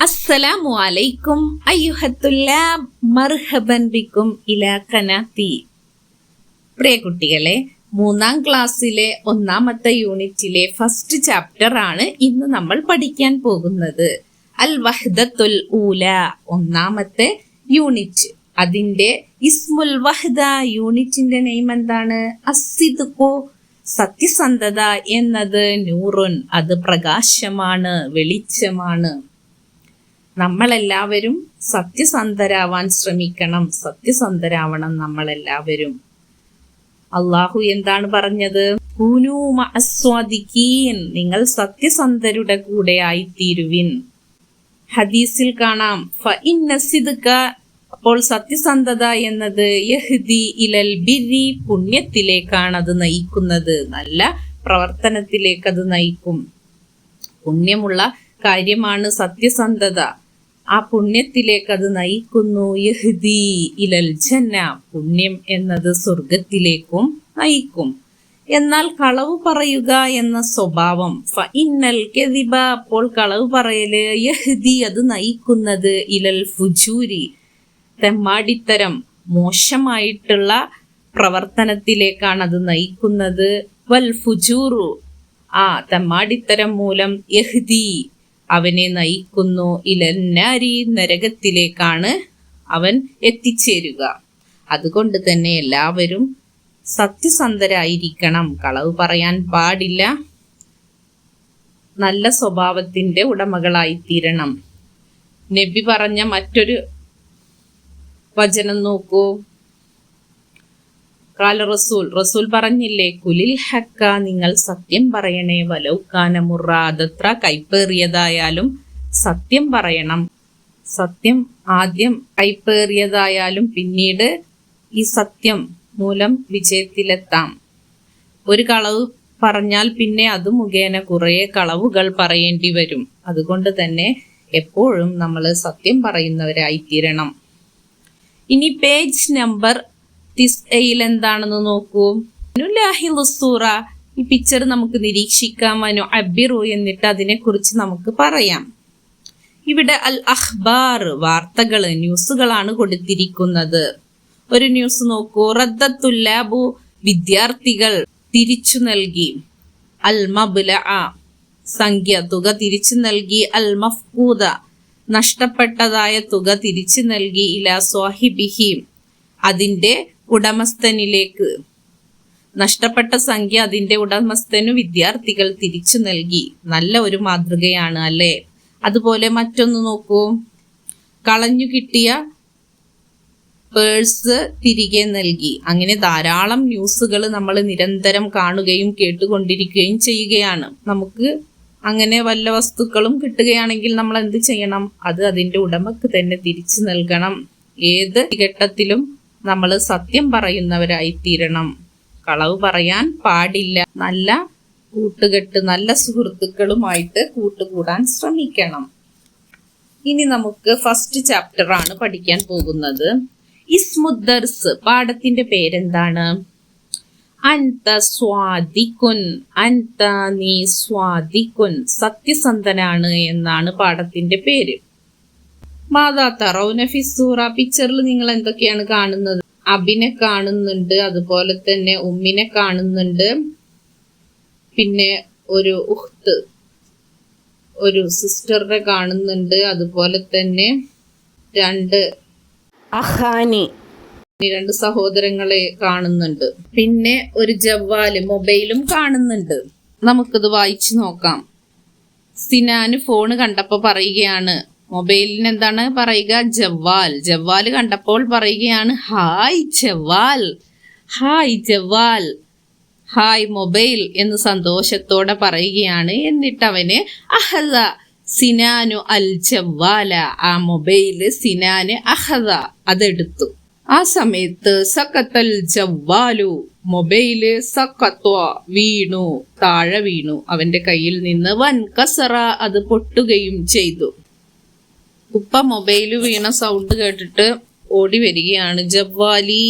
അസ്സലാമു അലൈക്കും. അയ്യുഹത്തുല്ലാ മർഹബൻ ബിക്കും ഇലാ പ്രിയ കുട്ടികളെ മൂന്നാം ക്ലാസ്സിലെ ഒന്നാമത്തെ യൂണിറ്റിലെ ഫസ്റ്റ് ചാപ്റ്റർ ആണ് ഇന്ന് നമ്മൾ പഠിക്കാൻ പോകുന്നത്. അൽ വഹ്ദത്തുൽ ഊല ഒന്നാമത്തെ യൂണിറ്റ്. അതിന്റെ ഇസ്മുൽ വഹ്ദ യൂണിറ്റിന്റെ നെയിം എന്താണ്? അസിദ്കു സത്യസന്ധത എന്നത് നൂറുൻ അത് പ്രകാശമാണ് വെളിച്ചമാണ്. നമ്മളെല്ലാവരും സത്യസന്ധരാവാൻ ശ്രമിക്കണം. സത്യസന്ധരാവണം നമ്മളെല്ലാവരും. അള്ളാഹു എന്താണ് പറഞ്ഞത്? നിങ്ങൾ സത്യസന്ധരുടെ കൂടെ ആയിത്തീരുവിൻ. ഹദീസിൽ കാണാം അപ്പോൾ സത്യസന്ധത എന്നത് ഇലൽ പുണ്യത്തിലേക്കാണ് അത് നയിക്കുന്നത്. നല്ല പ്രവർത്തനത്തിലേക്ക് അത് നയിക്കും. പുണ്യമുള്ള കാര്യമാണ് സത്യസന്ധത. ആ പുണ്യത്തിലേക്ക് അത് നയിക്കുന്നു. യഹ്ദി ഇലൽ ജന്ന പുണ്യം എന്നത് സ്വർഗത്തിലേക്കും നയിക്കും. എന്നാൽ കളവ് പറയുക എന്ന സ്വഭാവം ഫ ഇന്നൽ കെതിബ അപ്പോൾ കളവ് പറയൽ യഹ്ദി അത് നയിക്കുന്നത് ഇലൽ ഫുജൂരി തെമ്മാടിത്തരം മോശമായിട്ടുള്ള പ്രവർത്തനത്തിലേക്കാണ് അത് നയിക്കുന്നത്. വൽ ഫുജൂറു ആ തെമ്മാടിത്തരം മൂലം യഹ്ദി അവനെ നയിക്കുന്നു. ഇലന്നാരി നരകത്തിലേക്കാണ് അവൻ എത്തിച്ചേരുക. അതുകൊണ്ട് തന്നെ എല്ലാവരും സത്യസന്ധരായിരിക്കണം. കളവ് പറയാൻ പാടില്ല. നല്ല സ്വഭാവത്തിന്റെ ഉടമകളായിത്തീരണം. നബി പറഞ്ഞ മറ്റൊരു വചനം നോക്കൂ. കാല റസൂൽ റസൂൽ പറഞ്ഞില്ലേ കുലിൽ ഹക്ക നിങ്ങൾ സത്യം പറയണേ വലൗക്കാന മുറ അതത്ര കൈപ്പേറിയതായാലും സത്യം പറയണം. സത്യം ആദ്യം കൈപ്പേറിയതായാലും പിന്നീട് ഈ സത്യം മൂലം വിജയത്തിലെത്താം. ഒരു കളവ് പറഞ്ഞാൽ പിന്നെ അത് മുഖേന കുറേ കളവുകൾ പറയേണ്ടി വരും. അതുകൊണ്ട് തന്നെ എപ്പോഴും നമ്മൾ സത്യം പറയുന്നവരായിത്തീരണം. ഇനി പേജ് നമ്പർ തിസ്യിൽ എന്താണെന്ന് നോക്കൂ. ലുസൂറ ഈ പിക്ചർ നമുക്ക് നിരീക്ഷിക്കാം. അനു അബിറു എന്നിട്ട് അതിനെക്കുറിച്ച് നമുക്ക് പറയാം. ഇവിടെ അൽ അഖ്ബാർ വാർത്തകൾ ന്യൂസുകളാണ് കൊടുത്തിരിക്കുന്നത്. ഒരു ന്യൂസ് നോക്കൂ. റദ്ദത്തു ലാബു വിദ്യാർത്ഥികൾ തിരിച്ചു നൽകി. അൽ മബുല സംഖ്യ തുക തിരിച്ചു നൽകി. അൽ മഫ്കൂദ നഷ്ടപ്പെട്ടതായ തുക തിരിച്ചു നൽകി. ഇല സ്വാഹിബിഹി അതിന്റെ ഉടമസ്ഥനിലേക്ക്. നഷ്ടപ്പെട്ട സംഖ്യ അതിന്റെ ഉടമസ്ഥനു വിദ്യാർത്ഥികൾ തിരിച്ചു നൽകി. നല്ല ഒരു മാതൃകയാണ് അല്ലേ? അതുപോലെ മറ്റൊന്ന് നോക്കൂ. കളഞ്ഞു കിട്ടിയ പേഴ്സ് തിരികെ നൽകി. അങ്ങനെ ധാരാളം ന്യൂസുകൾ നമ്മൾ നിരന്തരം കാണുകയും കേട്ടുകൊണ്ടിരിക്കുകയും ചെയ്യുകയാണ്. നമുക്ക് അങ്ങനെ വല്ല വസ്തുക്കളും കിട്ടുകയാണെങ്കിൽ നമ്മൾ എന്ത് ചെയ്യണം? അത് അതിന്റെ ഉടമക്ക് തന്നെ തിരിച്ചു നൽകണം. ഏത് ഘട്ടത്തിലും നമ്മൾ സത്യം പറയുന്നവരായി തീരണം കളവ് പറയാൻ പാടില്ല. നല്ല കൂട്ടുകെട്ട് നല്ല സുഹൃത്തുക്കളുമായിട്ട് കൂട്ടുകൂടാൻ ശ്രമിക്കണം. ഇനി നമുക്ക് ഫസ്റ്റ് ചാപ്റ്റർ ആണ് പഠിക്കാൻ പോകുന്നത്. ഇസ്മുദ്ദർസ് പാഠത്തിന്റെ പേരെന്താണ്? അൻത സ്വാദിക്കുൻ അൻത നീ സ്വാദിക്കുൻ സത്യസന്ധനാണ് എന്നാണ് പാഠത്തിന്റെ പേര്. മാതാ തറൗന ഫിസൂറ പിക്ചറിൽ നിങ്ങൾ എന്തൊക്കെയാണ് കാണുന്നത്? അബിനെ കാണുന്നുണ്ട് അതുപോലെ തന്നെ ഉമ്മിനെ കാണുന്നുണ്ട്. പിന്നെ ഒരു ഉഹ്ത്ത് ഒരു സിസ്റ്ററിനെ കാണുന്നുണ്ട് അതുപോലെ തന്നെ രണ്ട് അഹാനി. രണ്ട് സഹോദരങ്ങളെ കാണുന്നുണ്ട്. പിന്നെ ഒരു ജവ്വാൽ മൊബൈലും കാണുന്നുണ്ട്. നമുക്കിത് വായിച്ചു നോക്കാം. സിനാന് ഫോണ് കണ്ടപ്പോ പറയുകയാണ് മൊബൈലിന് എന്താണ് പറയുക? ജവ്വാൽ. ജവ്വാൽ കണ്ടപ്പോൾ പറയുകയാണ് hi Jawwal. Hi Jawwal. Hi mobile. എന്ന് സന്തോഷത്തോടെ പറയുകയാണ്. എന്നിട്ട് അവന് അഹദ സിനാനു അൽ ജവ്വാല. ആ മൊബൈൽ സിനാന് അഹദ അതെടുത്തു. ആ സമയത്ത് സക്കത്തൽ ജവ്വാലു. മൊബൈൽ സക്കത്വ വീണു താഴെ വീണു. അവന്റെ കയ്യിൽ നിന്ന് വൻ കസറ അത് പൊട്ടുകയും ചെയ്തു. ഉപ്പ മൊബൈൽ വീണ സൗണ്ട് കേട്ടിട്ട് ഓടി വരികയാണ്. ജവ്വാലി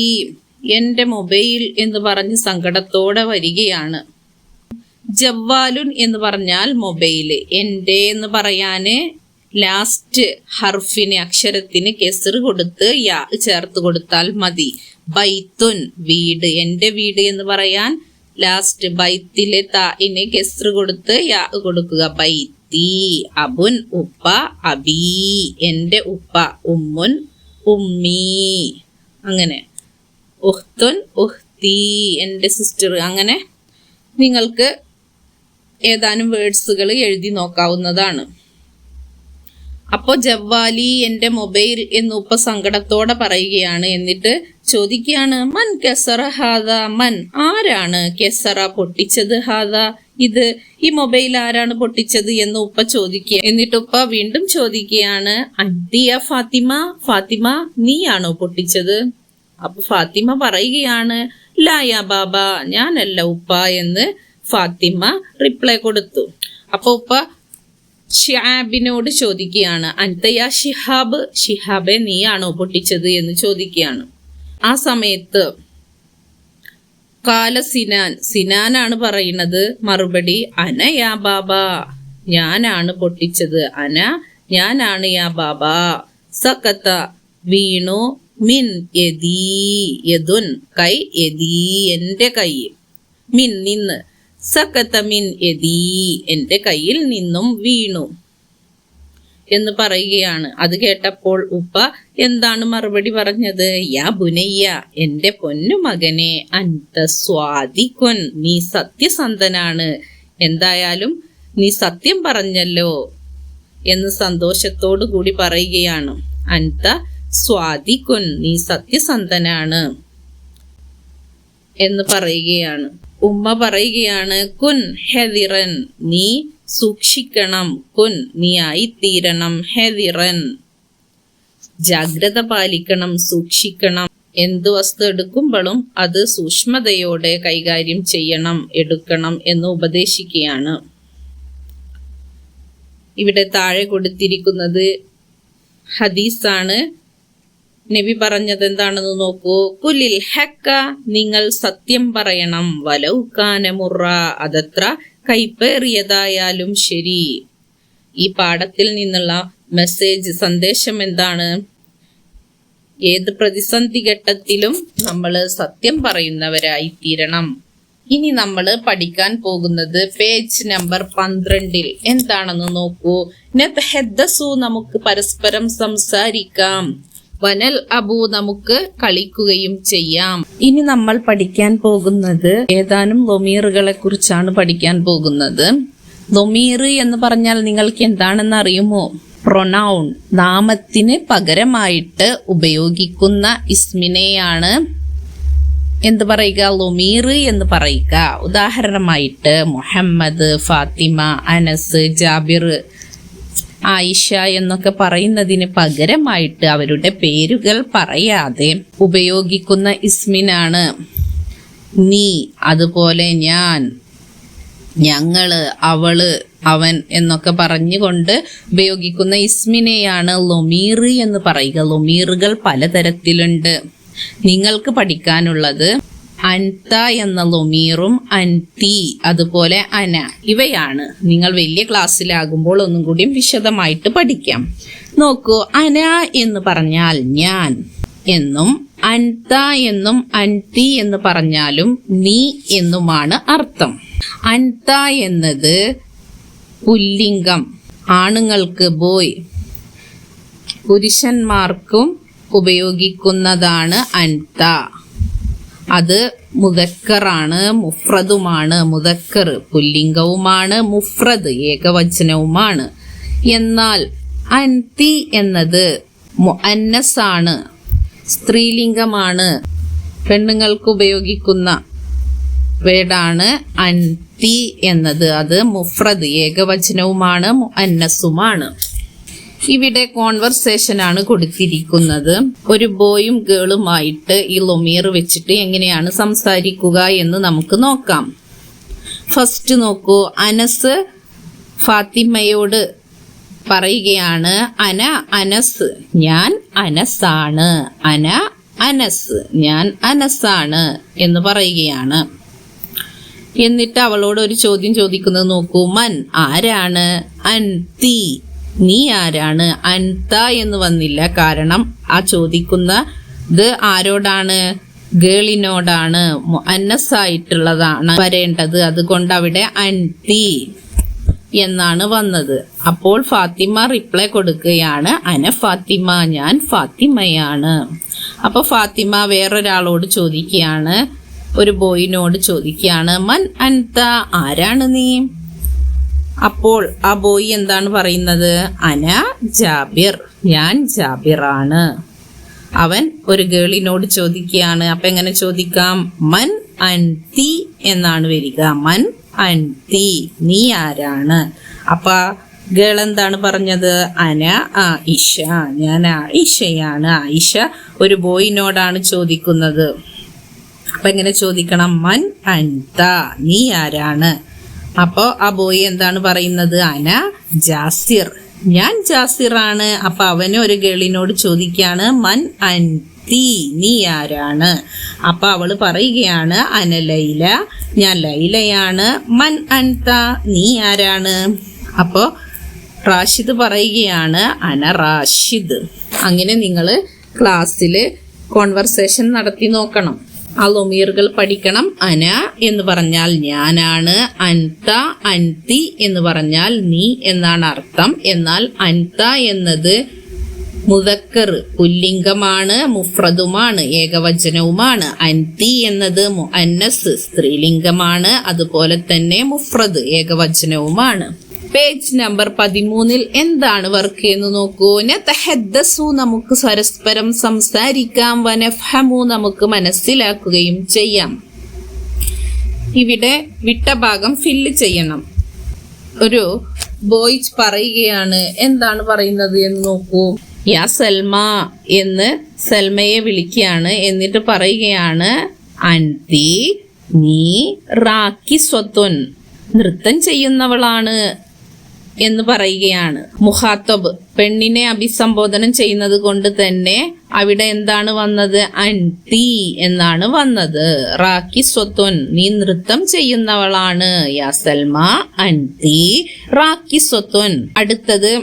എന്റെ മൊബൈൽ എന്ന് പറഞ്ഞ് സങ്കടത്തോടെ വരികയാണ്. ജവ്വാലുൻ എന്ന് പറഞ്ഞാൽ മൊബൈൽ എന്റെ എന്ന് പറയാന് ലാസ്റ്റ് ഹർഫിന് അക്ഷരത്തിന് കെസർ കൊടുത്ത് യാ ചേർത്ത് കൊടുത്താൽ മതി. ബൈത്തുൻ വീട്. എന്റെ വീട് എന്ന് പറയാൻ ലാസ്റ്റ് ബൈത്തിലെ തായിന് കെസർ കൊടുത്ത് യാ കൊടുക്കുക. ബൈത്തി അബുൻ ഉപ്പ അബീ. എന്റെ ഉപ്പ ഉമ്മുൻ ഉമ്മീ. അങ്ങനെ. ഉഹ്തുൻ ഉഹ്തി. എന്റെ സിസ്റ്റർ അങ്ങനെ നിങ്ങൾക്ക് ഏതാനും വേർഡ്സുകൾ എഴുതി നോക്കാവുന്നതാണ്. അപ്പോൾ ജവ്വാലി എന്റെ മൊബൈൽ എന്ന് ഉപ്പ സങ്കടത്തോടെ പറയുകയാണ് എന്നിട്ട് ചോദിക്കുകയാണ് മൻ കെസറ ഹാദ? മൻ ആരാണ് കെസറ പൊട്ടിച്ചത് ഹാദ? ഇത് ഈ മൊബൈൽ ആരാണ് പൊട്ടിച്ചത്? എന്ന് ഉപ്പ ചോദിക്കുക. എന്നിട്ട് ഉപ്പ വീണ്ടും ചോദിക്കുകയാണ് അന്തിയ ഫാത്തിമ ഫാത്തിമ നീയാണോ പൊട്ടിച്ചത്? അപ്പൊ ഫാത്തിമ പറയുകയാണ് ലായ ബാബ ഞാനല്ല ഉപ്പ എന്ന് ഫാത്തിമ റിപ്ലൈ കൊടുത്തു. അപ്പൊ ഉപ്പ ഷിഹാബിനോട് ചോദിക്കുകയാണ് അൻതയ ഷിഹാബ്? ഷിഹാബെ നീയാണോ പൊട്ടിച്ചത്? എന്ന് ചോദിക്കുകയാണ്. ആ സമയത്ത് കാല സിനാൻ സിനാനാണ് പറയുന്നത്. മറുപടി അന യാ ബാബ ഞാനാണ് പൊട്ടിച്ചത്. അന ഞാനാണ് യാ ബാബ. സക്കത്ത വീണു മിൻ യദീ യദുൻ കൈ യദീ എന്റെ കൈ. മിൻ നിന്ന്. സക്കത്ത എതി എന്റെ കയ്യിൽ നിന്നും വീണു എന്ന് പറയുകയാണ്. അത് കേട്ടപ്പോൾ ഉപ്പ എന്താണ് മറുപടി പറഞ്ഞത്? യാ ബുനയ്യ എന്റെ പൊന്നു മകനെ അന്ത സ്വാദിക്കൊൻ നീ സത്യസന്ധനാണ്. എന്തായാലും നീ സത്യം പറഞ്ഞല്ലോ എന്ന് സന്തോഷത്തോടു കൂടി പറയുകയാണ്. അന്ത സ്വാദിക്കുൻ നീ സത്യസന്ധനാണ് എന്ന് പറയുകയാണ്. ഉമ്മ പറയുകയാണ് കുൻ ഹെതിറൻ നീ സൂക്ഷിക്കണം. കുൻ നീ ആയിത്തീരണം. ഹെതിറൻ ജാഗ്രത പാലിക്കണം സൂക്ഷിക്കണം. എന്ത് വസ്തു എടുക്കുമ്പോഴും അത് സൂക്ഷ്മതയോടെ കൈകാര്യം ചെയ്യണം എടുക്കണം എന്ന് ഉപദേശിക്കുകയാണ്. ഇവിടെ താഴെ കൊടുത്തിരിക്കുന്നത് ഹദീസാണ്. നബി പറഞ്ഞത് എന്താണെന്ന് നോക്കൂ. കുലിൽ ഹക്ക നിങ്ങൾ സത്യം പറയണം. വലൗക്കാനമുറ അതത്ര കൈപ്പേറിയതായാലും ശരി. ഈ പാഠത്തിൽ നിന്നുള്ള മെസ്സേജ് സന്ദേശം എന്താണ്? ഏത് പ്രതിസന്ധി ഘട്ടത്തിലും നമ്മൾ സത്യം പറയുന്നവരായി തീരണം ഇനി നമ്മൾ പഠിക്കാൻ പോകുന്നത് പേജ് നമ്പർ പന്ത്രണ്ടിൽ എന്താണെന്ന് നോക്കൂ. നത്ഹദ്ദസു നമുക്ക് പരസ്പരം സംസാരിക്കാം. വനൽ അബു നമുക്ക് കളിക്കുകയും ചെയ്യാം. ഇനി നമ്മൾ പഠിക്കാൻ പോകുന്നത് ഏതാനും ലൊമീറുകളെ കുറിച്ചാണ് പഠിക്കാൻ പോകുന്നത്. ലൊമീർ എന്ന് പറഞ്ഞാൽ നിങ്ങൾക്ക് എന്താണെന്ന് അറിയുമോ? പ്രൊണൗൺ നാമത്തിന് പകരമായിട്ട് ഉപയോഗിക്കുന്ന ഇസ്മിനെയാണ്. എന്ത് പറയുക? ലൊമീർ എന്ന് പറയുക. ഉദാഹരണമായിട്ട് മുഹമ്മദ് ഫാത്തിമ അനസ് ജാബിർ ആയിഷ എന്നൊക്കെ പറയുന്നതിന് പകരമായിട്ട് അവരുടെ പേരുകൾ പറയാതെ ഉപയോഗിക്കുന്ന ഇസ്മിനാണ്. നീ അതുപോലെ ഞാൻ ഞങ്ങൾ അവൾ അവൻ എന്നൊക്കെ പറഞ്ഞുകൊണ്ട് ഉപയോഗിക്കുന്ന ഇസ്മിനെയാണ് ലൊമീർ എന്ന് പറയുക. ലൊമീറുകൾ പലതരത്തിലുണ്ട്. നിങ്ങൾക്ക് പഠിക്കാനുള്ളത് അൻത എന്ന ലൊമീറും അൻതി അതുപോലെ അന ഇവയാണ്. നിങ്ങൾ വലിയ ക്ലാസ്സിലാകുമ്പോൾ ഒന്നും കൂടി വിശദമായിട്ട് പഠിക്കാം. നോക്കൂ അന എന്ന് പറഞ്ഞാൽ ഞാൻ എന്നും അൻത എന്നും അൻതി എന്ന് പറഞ്ഞാലും നീ എന്നുമാണ് അർത്ഥം. അൻത എന്നത് പുല്ലിംഗം ആണുങ്ങൾക്ക് ബോയ് പുരുഷന്മാർക്കും ഉപയോഗിക്കുന്നതാണ് അൻത. അത് മുതക്കറാണ് മുഫ്രദുമാണ് മുതക്കർ പുല്ലിംഗവുമാണ് മുഫ്രദ് ഏകവചനവുമാണ്. എന്നാൽ അൻതി എന്നത് അന്നസാണ് സ്ത്രീലിംഗമാണ്. പെണ്ണുങ്ങൾക്ക് ഉപയോഗിക്കുന്ന വേടാണ് അൻതി എന്നത്. അത് മുഫ്രദ് ഏകവചനവുമാണ് മുഅന്നസുമാണ്. ഇവിടെ കോൺവെർസേഷൻ ആണ് കൊടുത്തിരിക്കുന്നത്. ഒരു ബോയും ഗേളുമായിട്ട് ഈ ലൊമീർ വെച്ചിട്ട് എങ്ങനെയാണ് സംസാരിക്കുക എന്ന് നമുക്ക് നോക്കാം. ഫസ്റ്റ് നോക്കൂ. അനസ് ഫാത്തിമയോട് പറയുകയാണ് അന അനസ് ഞാൻ അനസാണ്. അന അനസ് ഞാൻ അനസാണ് എന്ന് പറയുകയാണ്. എന്നിട്ട് അവളോട് ഒരു ചോദ്യം ചോദിക്കുന്നത് നോക്കൂ മൻ ആരാണ്? അൻതി നീ ആരാണ്? അൻത എന്ന് വന്നില്ല. കാരണം ആ ചോദിക്കുന്ന ഇത് ആരോടാണ്? ഗേളിനോടാണ്. അന്നസായിട്ടുള്ളതാണ് വരേണ്ടത്. അതുകൊണ്ട് അവിടെ അൻതി എന്നാണ് വന്നത്. അപ്പോൾ ഫാത്തിമ റിപ്ലൈ കൊടുക്കുകയാണ്. അന ഫാത്തിമ ഞാൻ ഫാത്തിമയാണ്. അപ്പൊ ഫാത്തിമ വേറൊരാളോട് ചോദിക്കുകയാണ്. ഒരു ബോയിനോട് ചോദിക്കുകയാണ്. മൻ അൻത ആരാണ് നീ? അപ്പോൾ ആ ബോയ് എന്താണ് പറയുന്നത്? അന ജാബിർ. ഞാൻ ജാബിറാണ്. അവൻ ഒരു ഗേളിനോട് ചോദിക്കുകയാണ്. അപ്പൊ എങ്ങനെ ചോദിക്കാം? മൻ അൻതി എന്നാണ് വരിക. മൻ അൻതി. നീ ആരാണ്? അപ്പ ഗേൾ എന്താണ് പറഞ്ഞത്? അന ആയിഷ. ഞാൻ ആയിഷയാണ്. ആയിഷ ഒരു ബോയിനോടാണ് ചോദിക്കുന്നത്. അപ്പൊ എങ്ങനെ ചോദിക്കണം? മൻ അൻത. നീ ആരാണ്? അപ്പോ ആ ബോയ് എന്താണ് പറയുന്നത്? അന ജാസിർ. ഞാൻ ജാസിറാണ്. അപ്പൊ അവന് ഒരു ഗേളിനോട് ചോദിക്കാണ് മൻ അൻതി നീ ആരാണ്? അപ്പൊ അവൾ പറയുകയാണ് അന ലൈല ഞാൻ ലൈലയാണ്. മൻ അൻത നീ ആരാണ്? അപ്പോ റാഷിദ് പറയുകയാണ് അന റാഷിദ്. അങ്ങനെ നിങ്ങൾ ക്ലാസ്സിൽ കോൺവെർസേഷൻ നടത്തി നോക്കണം. ആ ലൊമീറുകൾ പഠിക്കണം. അന എന്ന് പറഞ്ഞാൽ ഞാനാണ്. അൻത അൻതി എന്ന് പറഞ്ഞാൽ നീ എന്നാണ് അർത്ഥം. എന്നാൽ അൻത എന്നത് മുതക്കർ പുല്ലിംഗമാണ് മുഫ്രദുമാണ് ഏകവചനവുമാണ്. അൻതി എന്നത് അന്നസ് സ്ത്രീലിംഗമാണ് അതുപോലെ തന്നെ മുഫ്രദ് ഏകവചനവുമാണ്. പേജ് നമ്പർ പതിമൂന്നിൽ എന്താണ് വർക്ക് എന്ന് നോക്കൂ. നതഹദ്ദസു നമുക്ക് പരസ്പരം സംസാരിക്കാം. വനഫമു നമുക്ക് മനസ്സിലാക്കുകയും ചെയ്യാം. ഇവിടെ വിട്ട ഭാഗം ഫില്ല് ചെയ്യണം. ഒരു ബോയ്സ് പറയുകയാണ്. എന്താണ് പറയുന്നത് എന്ന് നോക്കൂ. യാ സൽമ എന്ന് സൽമയെ വിളിക്കുകയാണ്. എന്നിട്ട് പറയുകയാണ് അൻതി നീ റാക്കി സ്വത്വൻ നൃത്തം ചെയ്യുന്നവളാണ്. എന്ന് പറയുകയാണ്. മുഹാത്തബ് പെണ്ണിനെ അഭിസംബോധനം ചെയ്യുന്നത് കൊണ്ട് തന്നെ അവിടെ എന്താണ് വന്നത്? അൻതി എന്നാണ് വന്നത്. റാക്കി സ്വത്വൻ നീ നൃത്തം ചെയ്യുന്നവളാണ്. യാ സൽമ അൻതി റാക്കി സ്വത്വൻ. അടുത്തത്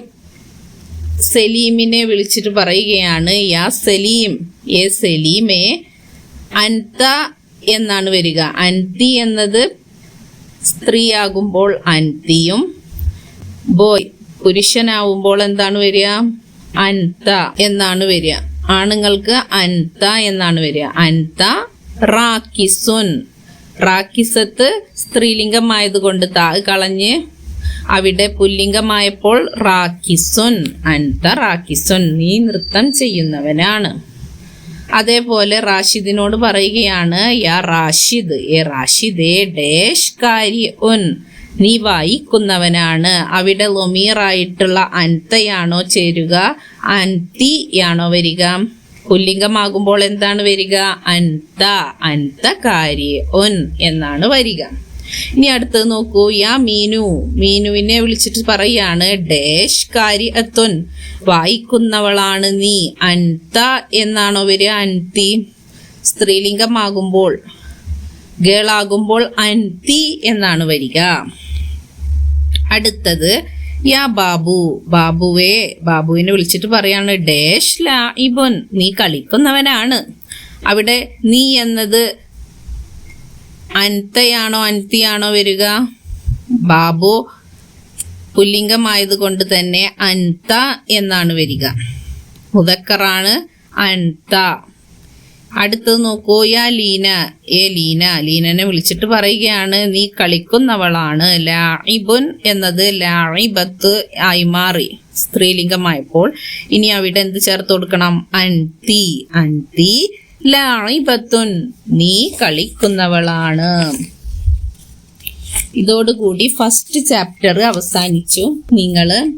സലീമിനെ വിളിച്ചിട്ട് പറയുകയാണ്. യാ സലീം ഏ സലീമേ അൻത എന്നാണ് വരിക. അൻതി എന്നത് സ്ത്രീയാകുമ്പോൾ അൻതിയും ബോയ് പുരുഷനാവുമ്പോൾ എന്താണ് വരിക? അൻത എന്നാണ് വരിക. ആണുങ്ങൾക്ക് അൻത എന്നാണ് വരിക. അൻത റാക്കിസുൻ. റാക്കിസത്ത് സ്ത്രീലിംഗമായതുകൊണ്ട് താ കളഞ്ഞ് അവിടെ പുല്ലിംഗമായപ്പോൾ റാക്കിസുൻ. അൻത റാക്കിസുൻ. നീ നൃത്തം ചെയ്യുന്നവനാണ്. അതേപോലെ റാഷിദിനോട് പറയുകയാണ് യാ റാഷിദ് ഏ റാഷിദേ ഡേഷ് കാരി ഉൻ നീ വായിക്കുന്നവനാണ്. അവിടെ ലൊമീറായിട്ടുള്ള അൻതയാണോ ചേരുക? അൻതിയാണോ വരിക? പുല്ലിംഗമാകുമ്പോൾ എന്താണ് വരിക? അൻത അൻത കാര്യ ഒൻ എന്നാണ് വരിക. ഇനി അടുത്തത് നോക്കൂ. യാ മീനു. മീനുവിനെ വിളിച്ചിട്ട് പറയാണ് ഡേഷ് കാരി അത്തൊൻ. വായിക്കുന്നവളാണ് നീ. അൻത എന്നാണോ വരിക? അൻതി. സ്ത്രീലിംഗമാകുമ്പോൾ. ഗേളാകുമ്പോൾ അൻതി എന്നാണ് വരിക. അടുത്തത് യാ ബാബു ബാബുവേ ബാബുവിനെ വിളിച്ചിട്ട് പറയാണ് ഡേഷ് ലാ ഇബുൻ നീ കളിക്കുന്നവനാണ്. അവിടെ നീ എന്നത് അൻതയാണോ അൻതിയാണോ വരിക? ബാബു പുല്ലിംഗമായത് കൊണ്ട് തന്നെ അൻത എന്നാണ് വരിക. മുതക്കറാണ് അൻത. അടുത്തത് നോക്കൂ യാ ലീന. ഏ ലീന. ലീനനെ വിളിച്ചിട്ട് പറയുകയാണ് നീ കളിക്കുന്നവളാണ്. ലാഇബുൻ എന്നത് ലാഇബത്ത് ആയി മാറി. സ്ത്രീലിംഗമായപ്പോൾ ഇനി അവിടെ എന്ത് ചേർത്ത് കൊടുക്കണം? അൻതി അൻതി ലാഇബത്തുൻ. നീ കളിക്കുന്നവളാണ്. ഇതോടുകൂടി ഫസ്റ്റ് ചാപ്റ്റർ അവസാനിച്ചു. നിങ്ങൾ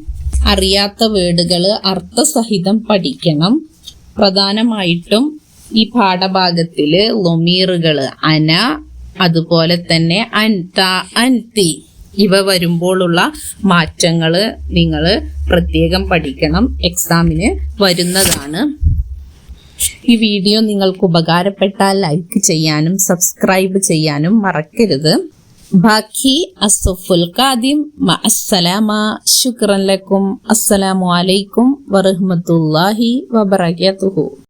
അറിയാത്ത വേർഡുകൾ അർത്ഥസഹിതം പഠിക്കണം. പ്രധാനമായിട്ടും ഈ പാഠഭാഗത്തിൽ ലൊമീറുകൾ അന അതുപോലെ തന്നെ അൻത അൻതി ഇവ വരുമ്പോഴുള്ള മാറ്റങ്ങൾ നിങ്ങൾ പ്രത്യേകം പഠിക്കണം. എക്സാമിന് വരുന്നതാണ്. ഈ വീഡിയോ നിങ്ങൾക്ക് ഉപകാരപ്പെട്ടാൽ ലൈക്ക് ചെയ്യാനും സബ്സ്ക്രൈബ് ചെയ്യാനും മറക്കരുത്. ബാക്കി അസഫുൽ ഖാദിം അസ്സലാമ. ശുക്രൻ ലക്കും. അസ്സലാമു അലൈക്കും വറഹ്മത്തുള്ളാഹി വബറകാതുഹു.